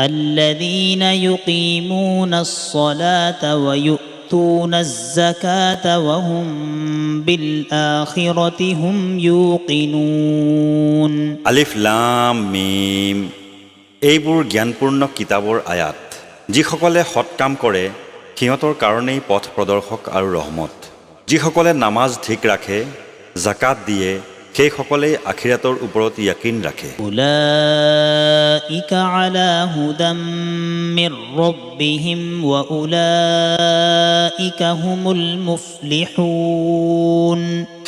الذين يقيمون الصلاة ويؤتون الزكاة وهم بالآخرة هم يوقنون আলিফ লাম মিম এইবোৰ জ্ঞানপূৰ্ণ কিতাপৰ আয়াত যিসকলে সৎ কাম কৰে সিহঁতৰ কাৰণেই পথ প্ৰদৰ্শক আৰু ৰহমত যিসকলে নামাজ ঠিক ৰাখে জাকাত দিয়ে সেইসকলে আখিৰাতৰ ওপৰত য়াকিন ৰাখে।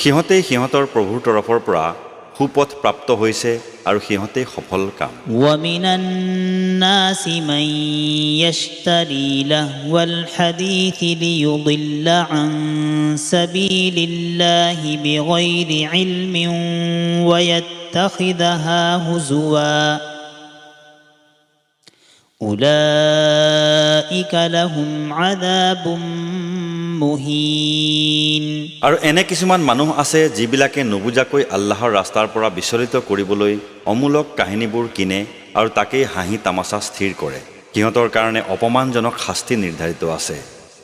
সিহঁতে সিহঁতৰ প্ৰভুৰ তৰফৰ পৰা সুপথ প্ৰাপ্ত হৈছে আৰু সিহঁতেই সফল কাম ومن الناس من يشتري لهو الحديث ليضل عن سبيل الله بغير علم ويتخذها هزوا أولئك لهم عذاب مهين আৰু এনে কিছুমান মানুহ আছে যিবিলাকে নুবুজাকৈ আল্লাহৰ ৰাস্তাৰ পৰা বিচলিত কৰিবলৈ অমূলক কাহিনীবোৰ কিনে আৰু তাকেই হাঁহি তামাচা স্থিৰ কৰে সিহঁতৰ কাৰণে অপমানজনক শাস্তি নিৰ্ধাৰিত আছে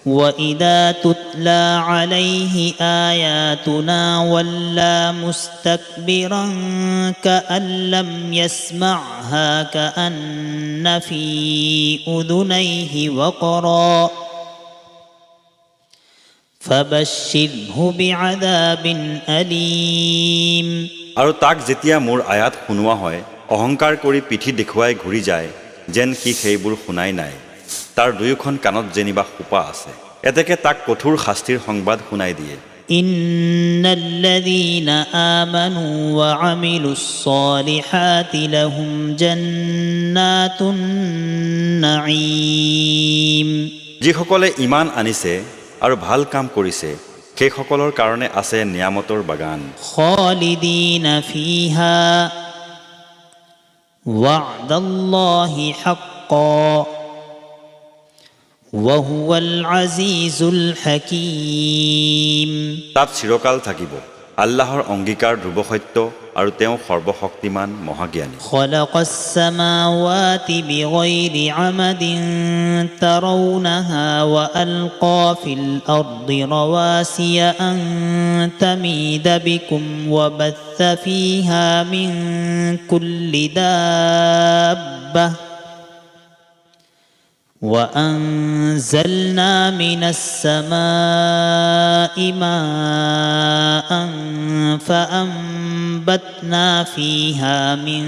واذا تتلى عليه اياتنا ولى مستكبرا كان لم يسمعها كان في اذنيه وقرا فبشره بعذاب اليم আৰু তাক যেতিয়া মোৰ আয়াত শুনোৱা হয় অহংকাৰ কৰি পিঠি দেখুৱাই ঘূৰি যায় যেন সি সেইবোৰ শুনাই নাই তাৰ দুয়োখন কাণত যেনিবা সোপা আছে এতেকে তাক কঠোৰ শাস্তিৰ সংবাদ শুনাই দিয়ে ان الذين امنوا وعملوا الصالحات لهم جنات النعيم যিসকলে ইমান আনিছে আৰু ভাল কাম কৰিছে সেইসকলৰ কাৰণে আছে নিয়ামতৰ বাগান خالدين فيها وعد الله حقا وهو العزيز الحكيم তাত চিৰকাল থাকিব আল্লাহৰ অংগীকাৰ ধ্ৰুৱ সত্য আৰু তেওঁ সৰ্বশক্তিমান মহাজ্ঞানী خلق السماوات بغير عمد ترونها والقى في الارض رواسي ان تميد بكم وبث فيها من كل دابه وانزلنا من السماء ماء فانبتنا فيها من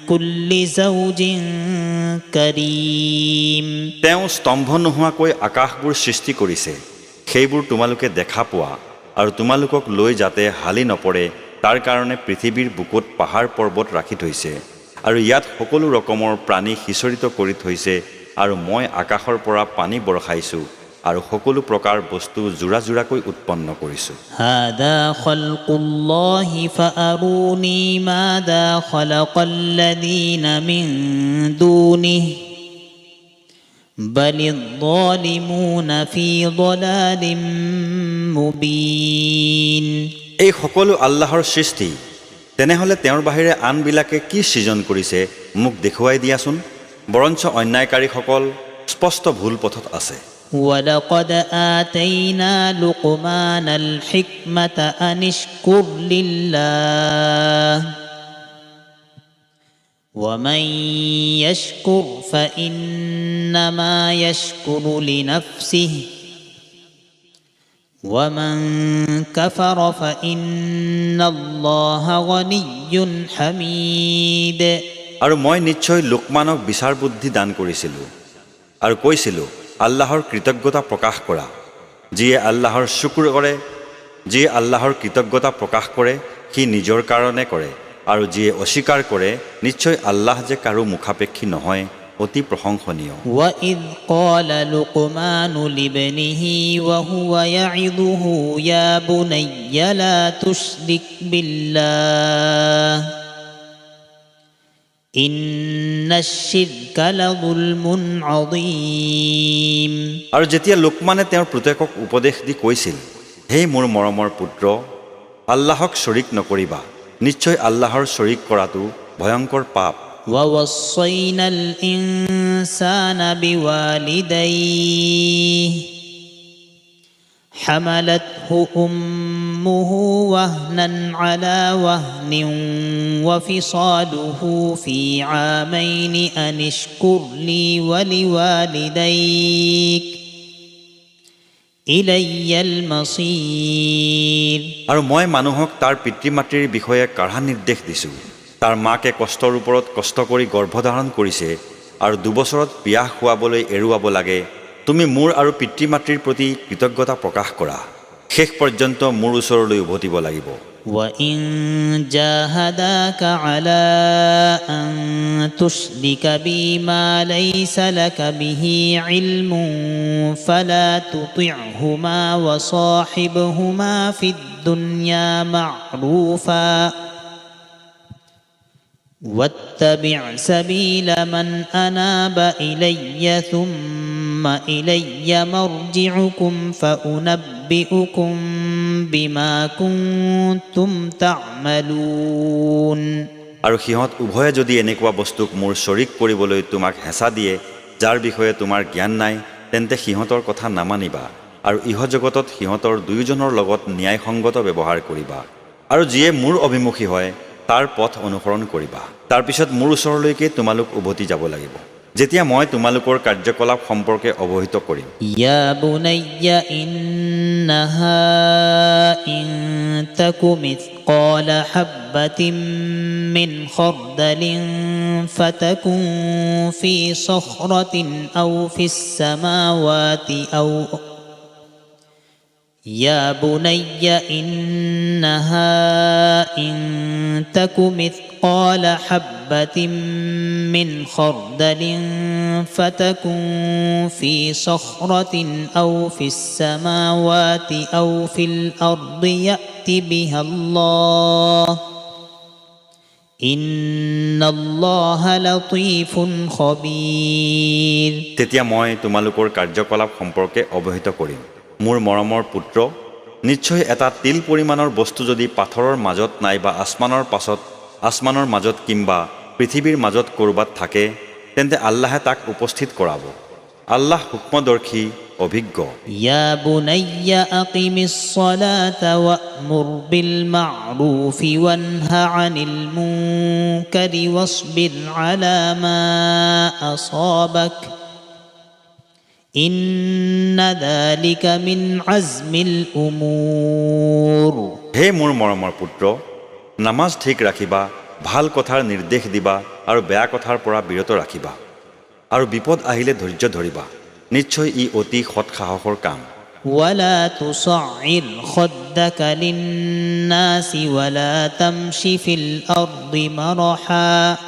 كل زوج كريم তেওঁ স্তম্ভ নোহোৱাকৈ আকাশবোৰ সৃষ্টি কৰিছে সেইবোৰ তোমালোকে দেখা পোৱা আৰু তোমালোকক লৈ যাতে হালি নপৰে তাৰ কাৰণে পৃথিৱীৰ বুকুত পাহাৰ পৰ্বত ৰাখি থৈছে আৰু ইয়াত সকলো ৰকমৰ প্ৰাণী সিঁচৰিত কৰি থৈছে আৰু মই আকাশৰ পৰা পানী বৰষাইছোঁ আৰু সকলো প্ৰকাৰ বস্তু জোৰা জোৰাকৈ উৎপন্ন কৰিছোঁ। এই সকলো আল্লাহৰ সৃষ্টি তেনেহ'লে তেওঁৰ বাহিৰে আনবিলাকে কি সৃজন কৰিছে মোক দেখুৱাই দিয়াচোন। বৰঞ্চ অন্যায়কাৰীসকল স্পষ্ট ভুল পথত আছে। ولقد آتينا لقمان الحكمة أن اشكر لله ومن يشكر فإنما يشكر لنفسه ومن كفر فإن الله غني حميد আৰু মই নিশ্চয় লোকমানক বিচাৰ বুদ্ধি দান কৰিছিলোঁ আৰু কৈছিলোঁ আল্লাহৰ কৃতজ্ঞতা প্ৰকাশ কৰা যিয়ে আল্লাহৰ শুকুৰ কৰে যিয়ে আল্লাহৰ কৃতজ্ঞতা প্ৰকাশ কৰে সি নিজৰ কাৰণে কৰে আৰু যিয়ে অস্বীকাৰ কৰে নিশ্চয় আল্লাহ যে কাৰো মুখাপেক্ষী নহয় অতি প্ৰশংসনীয় وإذ قال لقمان لابنه وهو يعظه يا بني لا تشرك بالله আৰু যেতিয়া লোকমানে তেওঁৰ পুতেকক উপদেশ দি কৈছিল হে মোৰ মৰমৰ পুত্ৰ আল্লাহক শ্বৰীক নকৰিবা নিশ্চয় আল্লাহৰ শ্বৰীক কৰাটো ভয়ংকৰ পাপ ووصينا الإنسان بوالديه حملته أمه وهنا على وهن وفصاله في عامين أن اشكر لي ولوالديك إلي المصير আৰু মই মানুহক তাৰ পিতৃ মাতৃৰ বিষয়ে কাঢ়া নিৰ্দেশ দিছোঁ তাৰ মাকে কষ্টৰ ওপৰত কষ্ট কৰি গৰ্ভধাৰণ কৰিছে আৰু দুবছৰত বিয়াহ খোৱাবলৈ এৰুৱাব লাগে তুমি মোৰ আৰু পিতৃ মাতৃৰ প্ৰতি কৃতজ্ঞতা প্ৰকাশ কৰা শেষ পৰ্যন্ত মোৰ ওচৰলৈ উভতিব লাগিব وإن جاهداك على أن تشرك بي ما ليس لك به علم فلا تطعهما وصاحبهما في الدنيا معروفا واتبع سبيل من أناب إلي ثم إلي مرجعكم فأنبئكم بما كنتم تعملون আৰু সিহঁত উভয়ে যদি এনেকুৱা বস্তুক মোৰ শ্বৰীক কৰিবলৈ তোমাক হেঁচা দিয়ে যাৰ বিষয়ে তোমাৰ জ্ঞান নাই তেন্তে সিহঁতৰ কথা নামানিবা আৰু ইহজগতত সিহঁতৰ দুয়োজনৰ লগত ন্যায়সংগত ব্যৱহাৰ কৰিবা আৰু যিয়ে মোৰ অভিমুখী হয় তাৰ পথ অনুসৰণ কৰিবা তাৰপিছত মোৰ ওচৰলৈকে তোমালোক উভতি যাব লাগিব যেতিয়া মই তোমালোকৰ কাৰ্যকলাপ সম্পৰ্কে অৱহিত কৰিম। ইয়া বুনাইয়া ইন্নাহা ইন তাকু মিসকাল হাববাতিম মিন খরদালিন ফাতাকুন ফি সখরাতিন আও ফিস সামাওয়াতি আও يا بني إنها إن تك مثقال حبة من خردل فتكن في صخرة أو في السماوات أو في الأرض يأت بها الله إن الله لطيف خبير তেতিয়া মই তোমালোকৰ কাৰ্যকলাপ সম্পৰ্কে অৱহিত কৰিম মোৰ মৰমৰ পুত্ৰ, নিশ্চয় এটা তিল পৰিমাণৰ বস্তু যদি পাথৰৰ মাজত নাইবা আচমানৰ পাছত আচমানৰ মাজত কিম্বা পৃথিৱীৰ মাজত ক'ৰবাত থাকে, তেন্তে আল্লাহে তাক উপস্থিত কৰাব। আল্লাহ সূক্ষ্মদৰ্শী অভিজ্ঞ। ইয়া বুনাইয়া আকিমিস সালাতা ওয়া'মুর বিল মা'রুফি ওয়ানহা আনিল মুনকারি ওয়াসবির আলা হে মোৰ মৰমৰ পুত্ৰ নামাজ ঠিক ৰাখিবা ভাল কথাৰ নিৰ্দেশ দিবা আৰু বেয়া কথাৰ পৰা বিৰত ৰাখিবা আৰু বিপদ আহিলে ধৈৰ্য ধৰিবা নিশ্চয় ই অতি সৎ সাহসৰ কাম ولا تصعر خدك للناس ولا تمش في الارض مرحا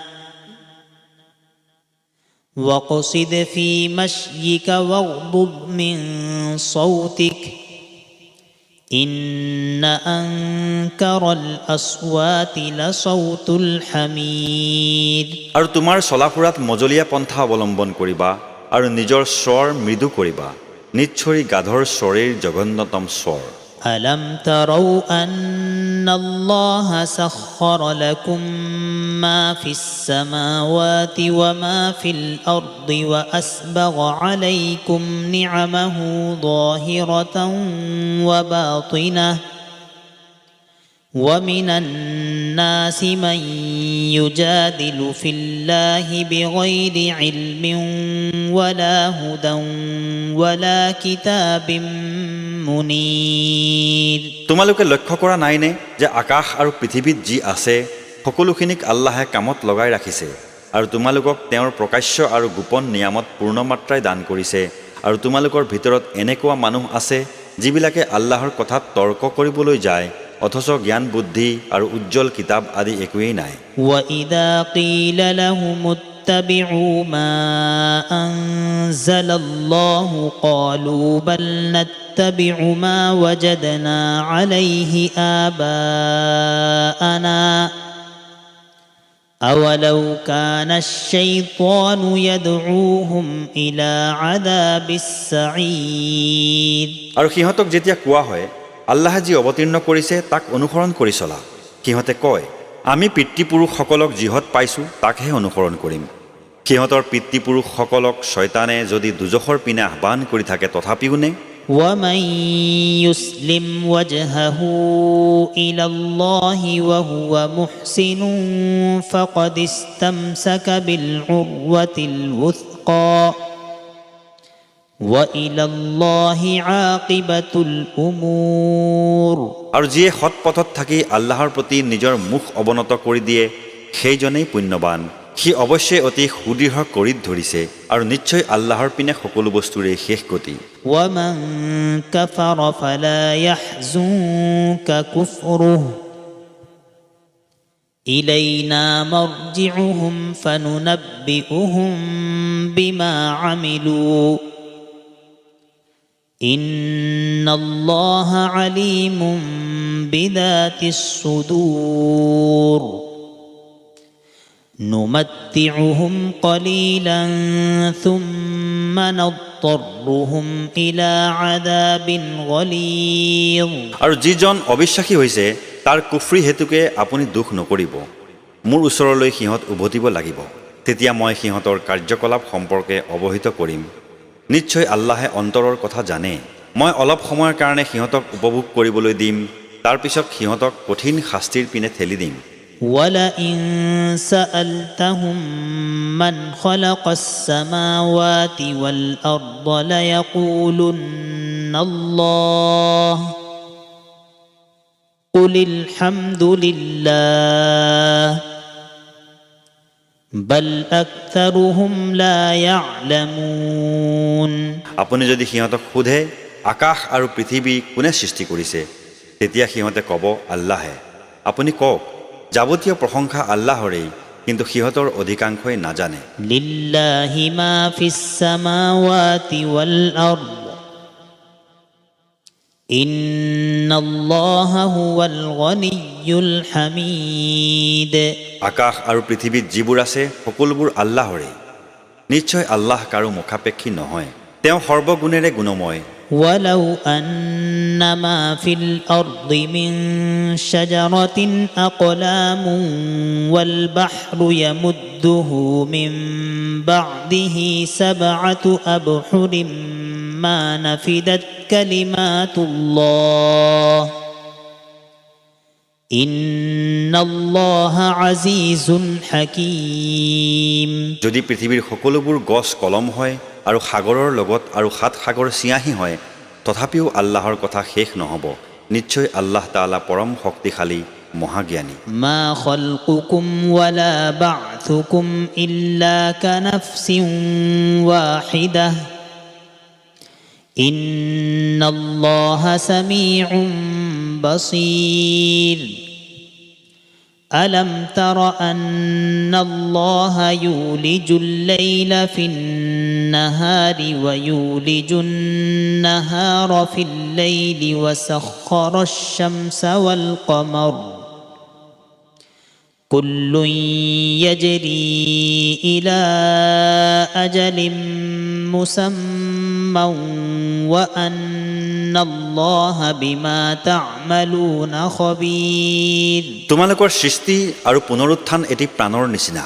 واقصد في مشيك واغضض من صوتك إن أنكر الأصوات لصوت الحمير আৰু তোমাৰ চলা ফুৰাত মজলীয়া পন্থা অৱলম্বন কৰিবা আৰু নিজৰ স্বৰ মৃদু কৰিবা নিশ্চয় গাধৰ স্বৰেই জঘন্যতম স্বৰ ألم تروا أن الله سخر لكم ما في السماوات وما في الأرض وأسبغ عليكم نعمه ظاهرة وباطنة ومن الناس من يجادل في الله بغير علم ولا هدى ولا كتاب মুনীর। তোমালোকে লক্ষ্য কৰা নাইনে যে আকাশ আৰু পৃথিৱীত যি আছে সকলোখিনিক আল্লাহে কামত লগাই ৰাখিছে আৰু তোমালোকক তেওঁৰ প্ৰকাশ্য আৰু গোপন নিয়ামত পূৰ্ণমাত্ৰাই দান কৰিছে আৰু তোমালোকৰ ভিতৰত এনেকুৱা মানুহ আছে যিবিলাকে আল্লাহৰ কথাত তৰ্ক কৰিবলৈ যায় অথচ জ্ঞান বুদ্ধি আৰু উজ্জ্বল কিতাপ আদি একোৱেই নাই। اتبعوا ما انزل الله قالوا بل نتبع ما وجدنا عليه اباءنا اولو كان الشيطان يدعوهم الى عذاب السعير আৰু সিহঁতক যেতিয়া কোৱা হয় আল্লাহে যি অৱতীৰ্ণ কৰিছে তাক অনুসৰণ কৰি চলা সিহঁতে কয় আমি পিতৃপুৰুষসকলক যিহত পাইছোঁ তাকহে অনুসৰণ কৰিম সিহঁতৰ পিতৃপুৰুষসকলক ছয়তানে যদি দুজখৰ পিনে আহ্বান কৰি থাকে তথাপিও নে ومن يسلم وجهه الى الله وهو محسن فقد استمسك بالعروه الوثقى والى الله عاقبه الامور আৰু যিয়ে সৎ পথত থাকি আল্লাহৰ প্ৰতি নিজৰ মুখ অৱনত কৰি দিয়ে সেইজনেই পুণ্যৱান সি অৱশ্যেই অতি সুদৃঢ় কৰিত ধৰিছে আৰু নিশ্চয় আল্লাহৰ পিনে সকলো বস্তুৰে শেষ গতি ومن كفر فلا يحزنك كفره الينا مرجعهم فننبئهم بما عملوا ان الله عليم بذات الصدور نمتعهم قليلا ثم نضطرهم الى عذاب غليظ আৰু যিজন অবিশ্বাসী হৈছে তাৰ কুফ্ৰী হেতুকে আপুনি দুখ নকৰিব মোৰ ওচৰলৈ সিহঁত উভতিব লাগিব তেতিয়া মই সিহঁতৰ কাৰ্যকলাপ সম্পৰ্কে অৱহিত কৰিম নিশ্চয় আল্লাহে অন্তৰৰ কথা জানে মই অলপ সময়ৰ কাৰণে সিহঁতক উপভোগ কৰিবলৈ দিম তাৰপিছত সিহঁতক কঠিন শাস্তিৰ পিনে ঠেলি দিম ولئن سالتهم من خلق السماوات والارض ليقولن الله قل الحمد لله بل اكثرهم لا يعلمون আপুনি যদি সিহঁতক সোধে আকাশ আৰু পৃথিৱী কোনে সৃষ্টি কৰিছে তেতিয়া সিহঁতে ক'ব আল্লাহে আপুনি কওক যাবতীয় প্ৰশংসা আল্লাহৰেই কিন্তু সিহঁতৰ অধিকাংশই নাজানে। আকাশ আৰু পৃথিৱীত যিবোৰ আছে সকলোবোৰ আল্লাহৰেই। নিশ্চয় আল্লাহ কাৰো মুখাপেক্ষী নহয়। তেওঁ সৰ্বগুণেৰে গুণময়। ولو أن ما في الأرض من شجرة أقلام والبحر يمده من بعده سبعة أبحر ما نفدت كلمات الله যদি পৃথিৱীৰ সকলোবোৰ গছ কলম হয় আৰু সাগৰৰ লগত আৰু সাত সাগৰ চিয়াহী হয় তথাপিও আল্লাহৰ কথা শেষ নহ'ব। নিশ্চয় আল্লাহ তালা পৰম শক্তিশালী মহাজ্ঞানী। ألم تر أن الله يولج الليل في النهار ويولج النهار في الليل وسخر الشمس والقمر كل يجري الى اجل مسمى وان الله بما تعملون خبير তোমালোকৰ সৃষ্টি আৰু পুনৰুত্থান এটি প্ৰাণৰ নিচিনা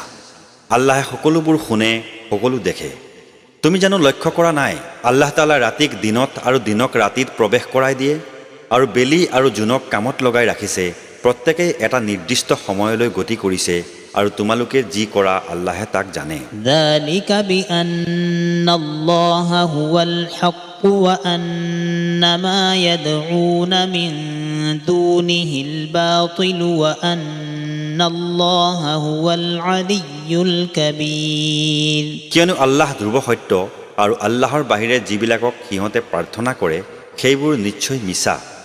আল্লাহে সকলোবোৰ শুনে সকলো দেখে তুমি জানো লক্ষ্য কৰা নাই আল্লাহ তালা ৰাতিক দিনত আৰু দিনক ৰাতিত প্ৰৱেশ কৰাই দিয়ে আৰু বেলি আৰু জোনক কামত লগাই ৰাখিছে প্ৰত্যেকেই এটা নিৰ্দিষ্ট সময়লৈ গতি কৰিছে আৰু তোমালোকে যি কৰা আল্লাহে তাক জানে ذلك بأن الله هو الحق وأن ما يدعون من دونه الباطل وأن الله هو العلي الكبير কিয়নো আল্লাহ ধ্ৰুৱ সত্য আৰু আল্লাহৰ বাহিৰে যিবিলাকক সিহঁতে প্ৰাৰ্থনা কৰে সেইবোৰ নিশ্চয় মিছা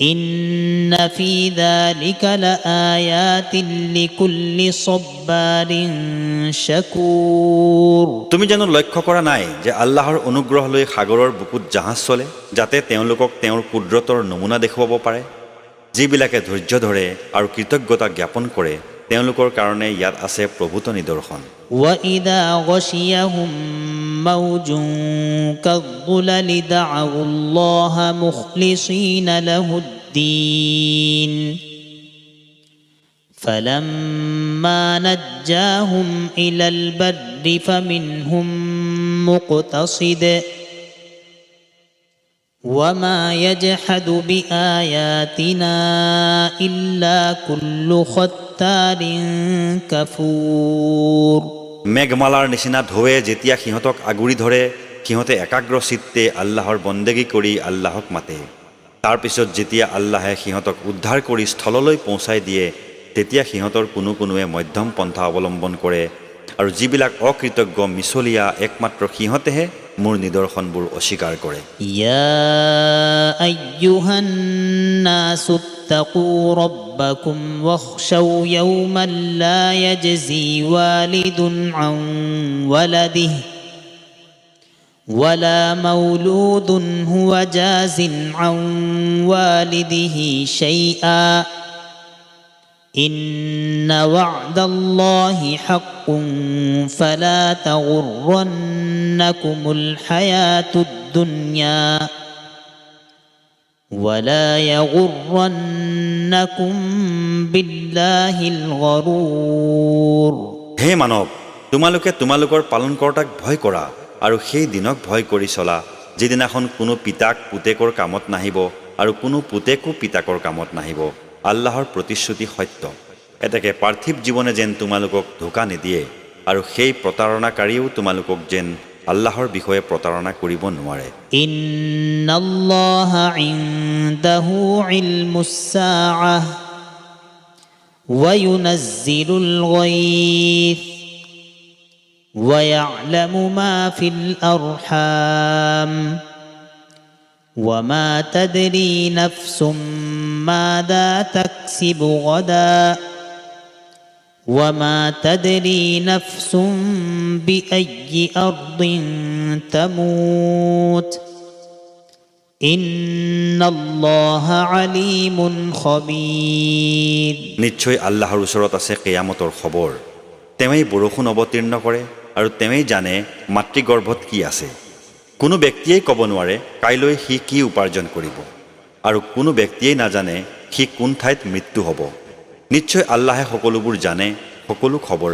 إن في ذلك لآيات لكل صبار شكور তুমি জানো লক্ষ্য কৰা নাই যে আল্লাহৰ অনুগ্ৰহ লৈ সাগৰৰ বুকুত জাহাজ চলে যাতে তেওঁলোকক তেওঁৰ কুদৰতৰ নমুনা দেখুৱাব পাৰে যিবিলাকে ধৈৰ্য ধৰে আৰু কৃতজ্ঞতা জ্ঞাপন কৰে তেওঁলোকৰ কাৰণে ইয়াত আছে প্ৰভূত নিদৰ্শন وإذا غشيهم موج كالظلل دعوا الله مخلصين له الدين فلما نجاهم إلى البر فمنهم مقتصد وما يجحد بآياتنا إلا كل ختار كفور মেঘমালাৰ নিচিনা ঢৌৱে যেতিয়া সিহঁতক আগুৰি ধৰে সিহঁতে একাগ্ৰ চিত্তে আল্লাহৰ বন্দেগী কৰি আল্লাহক মাতে তাৰপিছত যেতিয়া আল্লাহে সিহঁতক উদ্ধাৰ কৰি স্থললৈ পহুচাই দিয়ে তেতিয়া সিহঁতৰ কোনো কোনোৱে মধ্যম পন্থা অৱলম্বন কৰে আৰু যিবিলাক অকৃতজ্ঞ মিছলীয়া একমাত্ৰ সিহঁতেহে মোৰ নিদৰ্শনবোৰ অস্বীকাৰ কৰে يا ايها الناس اتقوا ربكم واخشوا يوما لا يجزي والد عن ولده ولا مولود هو جاز عن والده شيئا ان وعد الله حق فلا تغرنكم الحياه الدنيا ولا يغرنكم بالله الغرور হে মানৱ তোমালোকে তোমালোকৰ পালনকৰ্তাক ভয় কৰা আৰু সেই দিনক ভয় কৰি চলা যিদিনাখন কোনো পিতাক পুতেকৰ কামত নাহিব আৰু কোনো পুতেকো পিতাকৰ কামত নাহিব আল্লাহৰ প্ৰতিশ্ৰুতি সত্য এতেকে পাৰ্থিৱ জীৱনে যেন তোমালোকক ধোকা নিদিয়ে আৰু সেই প্ৰতাৰণাকাৰীয়েও তোমালোকক যেন আল্লাহৰ বিষয়ে প্ৰতাৰণা কৰিব নোৱাৰে ان الله عنده علم الساعه وينزل الغيث ويعلم ما في الارحام وما تدري نفس ماذا تكسب غدا وما تدري نفس باي ارض تموت ان الله عليم خبير নিশ্চয় আল্লাহৰ ওচৰত আছে কেয়ামতৰ খবৰ তেওঁৱেই বৰষুণ অৱতীৰ্ণ কৰে আৰু তেওঁৱেই জানে মাতৃগৰ্ভত কি আছে কোনো ব্যক্তিয়েই ক'ব নোৱাৰে কাইলৈ সি কি উপাৰ্জন কৰিব আৰু কোনো ব্যক্তিয়েই নাজানে সি কোন ঠাইত মৃত্যু হ'ব নিশ্চয় আল্লাহে সকলোবোৰ জানে সকলো খবৰ